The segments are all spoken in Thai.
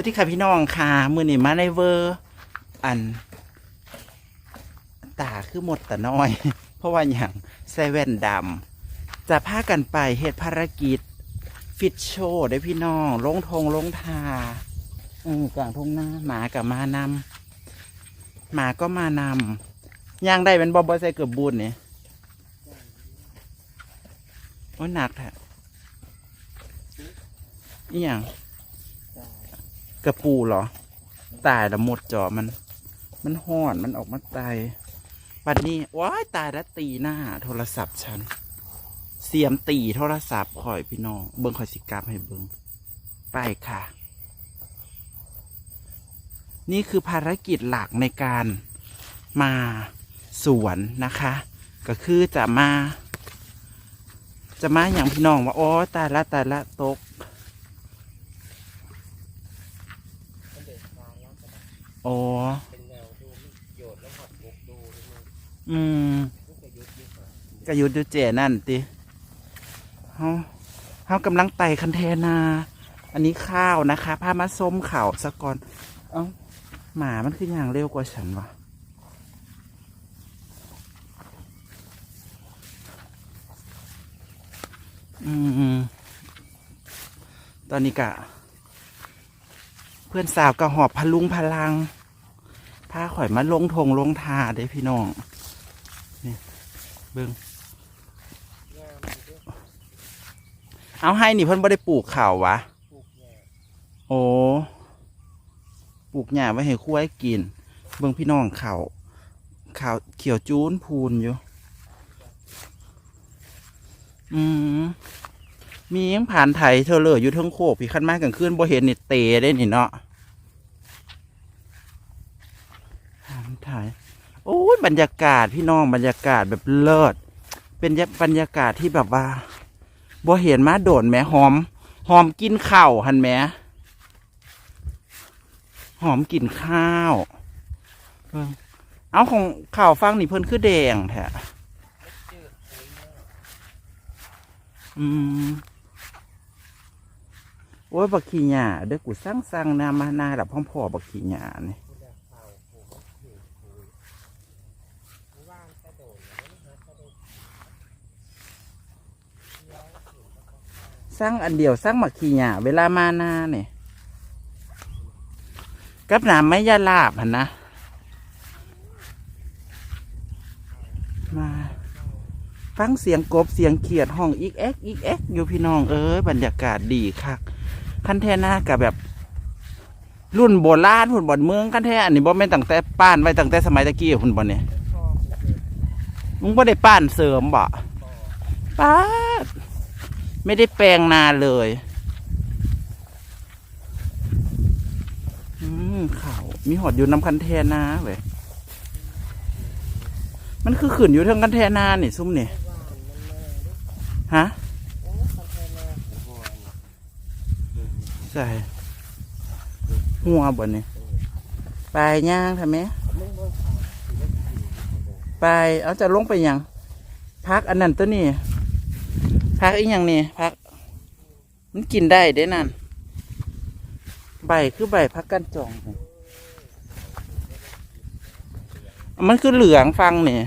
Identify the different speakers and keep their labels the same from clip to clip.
Speaker 1: วัสดีค่ะพี่น้องค่ะมือนี่มาในเวอร์อัน ตาคือหมดแต่น้อย เพราะว่าอย่างใส่แว่นดำจะพากันไปเหตุภารกิจ ฟิตโชว์ได้พี่น้องลงทงลงทาอืมกลางทงหน้าหมากับมานำหมาก็มานำย่างได้เป็นบอบอใส่เกือบบุญเนี่ยโอ้ยหนักแท้อีหยัง กระปูเหรอ ตายแล้วหมดจอมัน มันห่อนมันออกมาตายปัดนี้ว้ายตายแล้วตีหน้า โทรศัพท์ฉัน เสียมตีโทรศัพท์คอยพี่น้องเบิ้งคอยสิกราบให้เบิ้งไปค่ะ นี่คือภารกิจหลักในการมาสวนนะคะ ก็คือจะมา จะมาอย่างพี่น้องว่า โอ้ตายละตายละตก
Speaker 2: มันเดินทางแล้วก็แบบ
Speaker 1: โอ้
Speaker 2: เป็นแนวดูมันโยดแล้วหอดบกดูนี่มัน
Speaker 1: อืม
Speaker 2: ก็ยุดยุดก่อน
Speaker 1: กระยุดูเจนั่นติเฮาเฮากำลังไต่คันเทนา อันนี้ข้าวนะคะพามาส้มข่าวสะก่อน เอ้า หมามันคืออย่างเร็วกว่าฉันวะอืมตอนนี้กะ เพื่อนสาวกะหอบพลุงพลังพาข่อยมาลงทงลงทาเด้พี่น้อง นี่เบิ่ง
Speaker 2: งามอยู่ด้วย
Speaker 1: เอาให้นี่เพิ่นบ่ได้ปลูกข่าววะโอ้ปลูกหญ้าไว้ให้คุ้ยกิน เบิ่งพี่น้องข่าวข่าวเขียวจูนพูนอยู่ อืมมียังผ่านไถเธอเลยอยู่ทั้งโคกพี่ขั้นมากกลางคืนบ่เห็นนี่เตได้นี่เนาะผ่านไถ โอ้ยบรรยากาศพี่น้องบรรยากาศแบบเลิศ เป็นบรรยากาศที่แบบว่าบ่เห็นมาโดนแหมหอม หอมกินข้าวหันแหมหอมกินข้าวเอาของข้าวฟังนี่เพิ่นคือแดงแท้อืมโอ้ยบักขี้หญ้าเด้อกูสร้างสร้างนามานาดับพ่อพ่อบักขี้หญ้านี่
Speaker 2: ผู้แดกเป่าปลูกผิวคุยไม่ว่างกระโดดแล้วไม่หากระโดดย้ายถึงแล้วก็
Speaker 1: สร้างอันเดียวสร้างบักขี้หญ้าเวลามานาเนี่ยกับน้ำไม่ยาลาบหันนะ มาฟังเสียงกบเสียงเขียดห้องอีกแอกอีกแอกอยู่พี่น้องเอ้ยบรรยากาศดีคักคันแท่หน้ากับแบบ รุ่นโบราณหุ่นบอนเมืองคันแท่อันนี้บ่แม่นตั้งแต่ป้านไว้ตั้งแต่สมัยตะกี้หุ่นบอนเนี่ยมึงบ่ได้ป้านเสริมบ่ป้า ไม่ได้แปลงนาเลยอืมเขาวมีหอดอยู่น้ำคันแทนาเว้ยมันคือขืนอยู่เทิงคันแทนานี่ซุ่มนี่
Speaker 2: ไม่ว่างมันมาด้วย
Speaker 1: ฮะ
Speaker 2: โอ้คอนเทนเนอร์หัวนี่
Speaker 1: ใส่หัวบ่นี่ไปย่างทำไหม
Speaker 2: มึงเบิ่งเขาถือว่าผิว
Speaker 1: ไปเอาจะลงไปยังพักอันนั้นตัวนี้ พักอีกอย่างนี่พัก มันกินได้เด้นั่นใบคือใบพักกันจอง มันคือเหลืองฟังนี่
Speaker 2: ย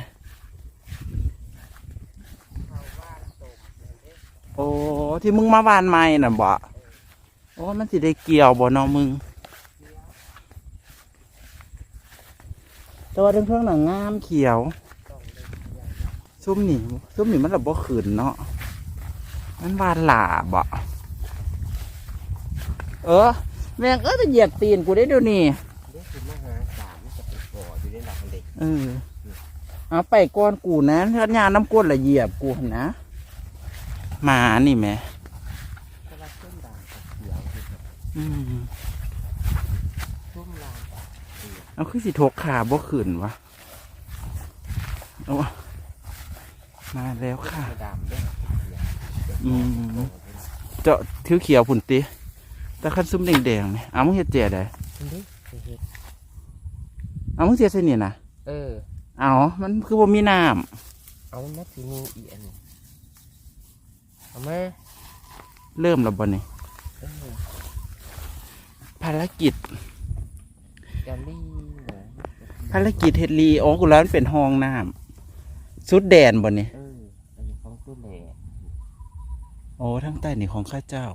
Speaker 1: โอ้ที่มึงมาวานไม้น่ะบ่โอ้มันสิได้เกี่ยวบ่เนาะมึงแต่ว่าเรื่องเรื่องหนังงามเขียว ซุ่มนี่ซุ่มนี่มันระบ่ขืนเนาะ มันวานหลาบอะเออ แม่งเออจะเหยียบตีนกูได้เดี๋ยวนี้
Speaker 2: เดี๋ยวคือมหาศาลมันจะไปก่ออยู่ในหลักเด็ก
Speaker 1: เออเอาไปก้อนกูนะถ้ายาน้ำก้นละเหยียบกูหั่นนะหมานี่แหม่
Speaker 2: ก็รับส้มด่างกับเขียวคือแบบ
Speaker 1: อืม
Speaker 2: ส้มลางกับเขียว
Speaker 1: เอาคือสิทกขาบ่ขืนวะเอาวะมาแล้วค่ะ
Speaker 2: กระดำด้วยเขียว
Speaker 1: อืมเจาะทิวเขียวผุนติแต่ขั้นซุ้มแดงๆนี่เอามึงเฮ็ดเจียได้
Speaker 2: คุณดิเห็ด
Speaker 1: เอามึงเสียใส่นี่นะ
Speaker 2: เออ
Speaker 1: เอามันคือบ่มีน้
Speaker 2: เอานัดที่มีอีอันนี้เอามาำ
Speaker 1: เริ่มแล้วบ่นี่
Speaker 2: เออ
Speaker 1: ภารกิจ
Speaker 2: กะลี่เหรอ
Speaker 1: ภารกิจเฮดลีอ๋อกูร้านเป็นห้องน้ำสุดแดนบนนี่
Speaker 2: เอออันนี้ของตู้แหล่
Speaker 1: โอ้ทั้งใต้นี่ของข้าเจ้า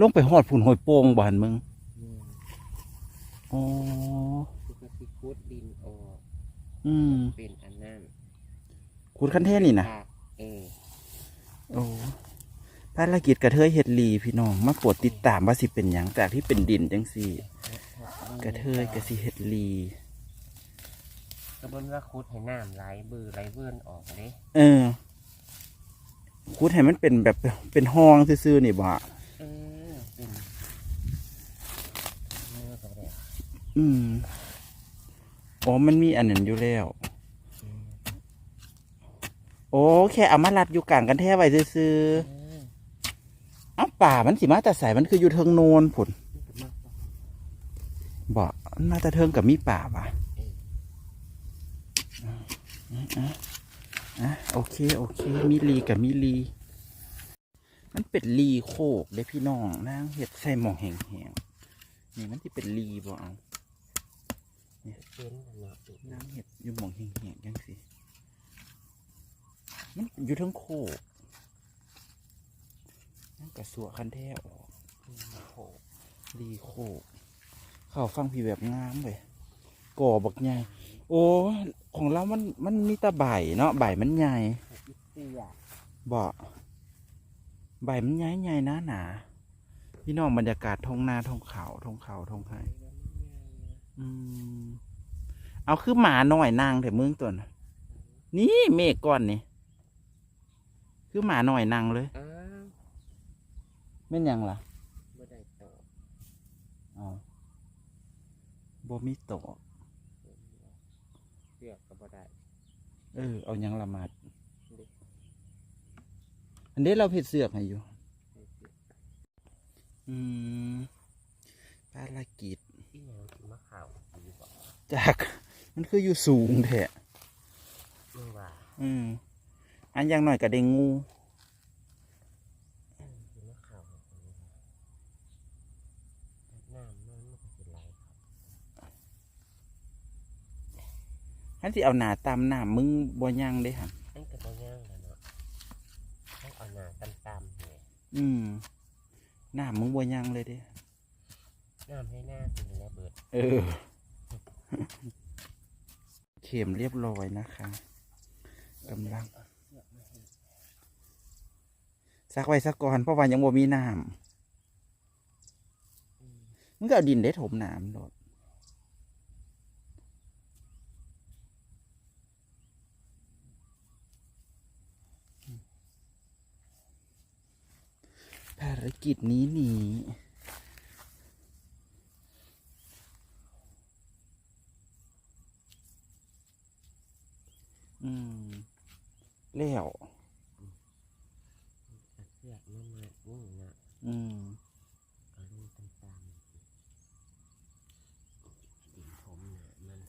Speaker 1: ลงไปหอดผุนหอยโป่งบานมึง
Speaker 2: นี่
Speaker 1: อ๋อ
Speaker 2: คือกะสิคุดดินออก
Speaker 1: อืม
Speaker 2: เป็นอันนั้น
Speaker 1: ขุดขั้นเทศนี่นะ
Speaker 2: อะเออ
Speaker 1: โอ้ภารกิจกระเทยเฮ็ดลีพี่น้องมาโปรดติดตามว่าสิเป็นหยังจากที่เป็นดินจังสี่ กระเทยกระสิเฮ็ดลี
Speaker 2: กระบวนว่าคุดให้น้ำไหลเบือไหลเบื่อนออกเด้
Speaker 1: เออ ขุดให้มันเป็นแบบเป็นห้องซื่อๆนี่บ่
Speaker 2: เออเป็นเมื่อกับแดด
Speaker 1: อืมอ๋อมันมีอันนั้นอยู่แล้วโอ้แค่เอามารัดอยู่กลางกันแท้ไว้ซื่อ
Speaker 2: เออ
Speaker 1: ๆเอ้าป่ามันสิมาแต่ใสมันคืออยู่เทิงโนนผุน
Speaker 2: มันก็มากกว่า
Speaker 1: บ่มันมาแต่เทิงกับมีป่าป่ะ
Speaker 2: เออ
Speaker 1: อะอะโอเค โอเคมีลีกับมีลี มันเป็นลีโคกเด้พี่น้องนางเห็ดใส่หมองแห้งๆนี่มันที่เป็นลีบ่เอา
Speaker 2: เป็นอันเนาะอีก
Speaker 1: นางเห็ดอยู่หมองแห้งๆจังสิมันอยู่เทั้งโคกนั่นกระสัวคันแท้ออก
Speaker 2: โห
Speaker 1: ลีโคก เข้าฟังพี่แบบงามเลยก่อบักใหญ่โอ้ ของเรามันมันมีแตะใบเนาะใบมันใหญ่
Speaker 2: อีเตี้ย
Speaker 1: บ่ใบมันใหญ่ใหญ่หนาหนาพี่น้องบรรยากาศทงนาทงเขาทงเขาทงไห้อืมเอาคือหมาหน่อยนางแต่เมืองตัวน่ะนี่เมฆก้อนนี่คือหมาหน่อยนางเลย
Speaker 2: อ้าว
Speaker 1: แม่นหยังล่ะ
Speaker 2: ไม่ได้ต่อ
Speaker 1: อ๋อบ่มีโตะ
Speaker 2: เสือกก็บ่ได้
Speaker 1: เออเอาหยังละมัด
Speaker 2: เด็ก
Speaker 1: อันนี้เราเผ็ดเสือกให้อยู่
Speaker 2: ให้เสือก
Speaker 1: อืมภารกิจ
Speaker 2: อีหยังสิมาข่าวดีบ่
Speaker 1: จาก มันคืออยู่สูงแท้
Speaker 2: มึงว่า
Speaker 1: อืมอันอย่างหน่อยก็ได้งู
Speaker 2: เออสิมาข่าวของคนนี้ว่าน้ำมันมันก็สิไหลครับ
Speaker 1: อั นที่เอาหนาตามหน้ามึงบ่ยังได้ค่ะ
Speaker 2: อันก็บ่ย่างแล้วเนาะต้องเอาหน้าตำๆเนี่ย
Speaker 1: อืมหน้ามึงบ่ยังเลยเด้
Speaker 2: น้ำให้หน้าสิแล้วเบิด
Speaker 1: เออ เข็มเรียบร้อยนะคะกำลังซักไว้สักก่อนเพราะว่ายังบ่มีน้
Speaker 2: อืมำ
Speaker 1: มึงก็เอาดินได้ถมน้ำโดด กิจนี้หนีอืมแล้ว
Speaker 2: เอาเสือกมามามึงน่ะ
Speaker 1: อืม
Speaker 2: เอาลงตำๆดินผมน่ะมัน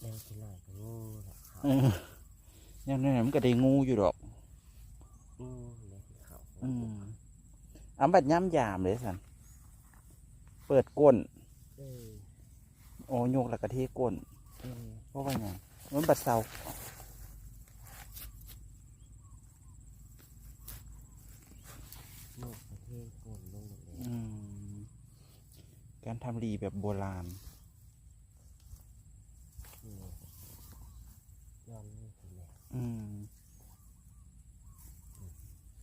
Speaker 2: แล้วสิหน่อยก็งูละเขา
Speaker 1: เอย่างนั้นมันก็ได้งูอยู่ดอก
Speaker 2: งูแล้วสิเขา
Speaker 1: อืมอันบัดย่ำยามเลยสันเปิดก้น
Speaker 2: เออ
Speaker 1: โอ้โยกแล้วก็เทก้น
Speaker 2: เออ
Speaker 1: เพราะว่าไงมันบัดเซา
Speaker 2: นกประเทศโกนลงหมดเลย
Speaker 1: อืมการทำรีแบบโบราณ
Speaker 2: นี่ย้อนนี่สิแหละ
Speaker 1: อืม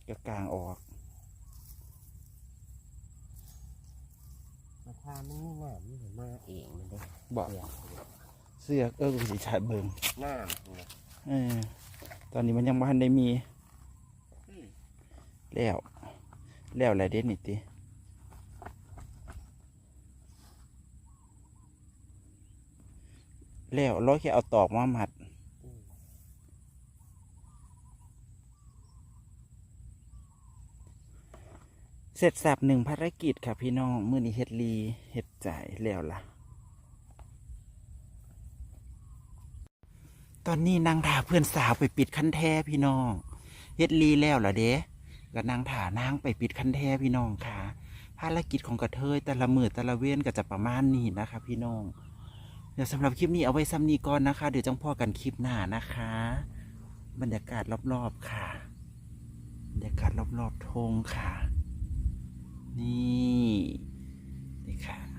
Speaker 1: กระกลางออก
Speaker 2: มาทามันนี่น้ำมันเดี๋ยวมาเองมันได้
Speaker 1: บอก
Speaker 2: เสือก
Speaker 1: เสื้อเออกูสิชาเบิง
Speaker 2: น้ำเนี่ย
Speaker 1: เออตอนนี้มันยังบ่ทันได้มี
Speaker 2: อืม
Speaker 1: แล้วแล้วอะไรเด็ดนี่ติแล้วร้อยแค่เอาตอกมามัด
Speaker 2: อืม
Speaker 1: เสร็จสับหนึ่งภารกิจค่ะพี่น้อง มื้อนี้เฮ็ดลีเฮ็ดจ่ายแล้วล่ะ ตอนนี้นางถาเพื่อนสาวไปปิดคันแท้พี่น้องเฮ็ดลีแล้วล่ะเด้ก็นางถานางไปปิดคันแท้พี่น้องค่ะ ภารกิจของกระเทยแต่ละมือแต่ละเว้นก็จะประมาณนี้นะคะ พี่น้อง เดี๋ยวสำหรับคลิปนี้เอาไว้ซ้ำนี้ก่อนนะคะ เดี๋ยวจังพ่อกันคลิปหน้านะคะ บรรยากาศรอบๆค่ะ บรรยากาศรอบๆธงค่ะ นี่นี่ค่ะ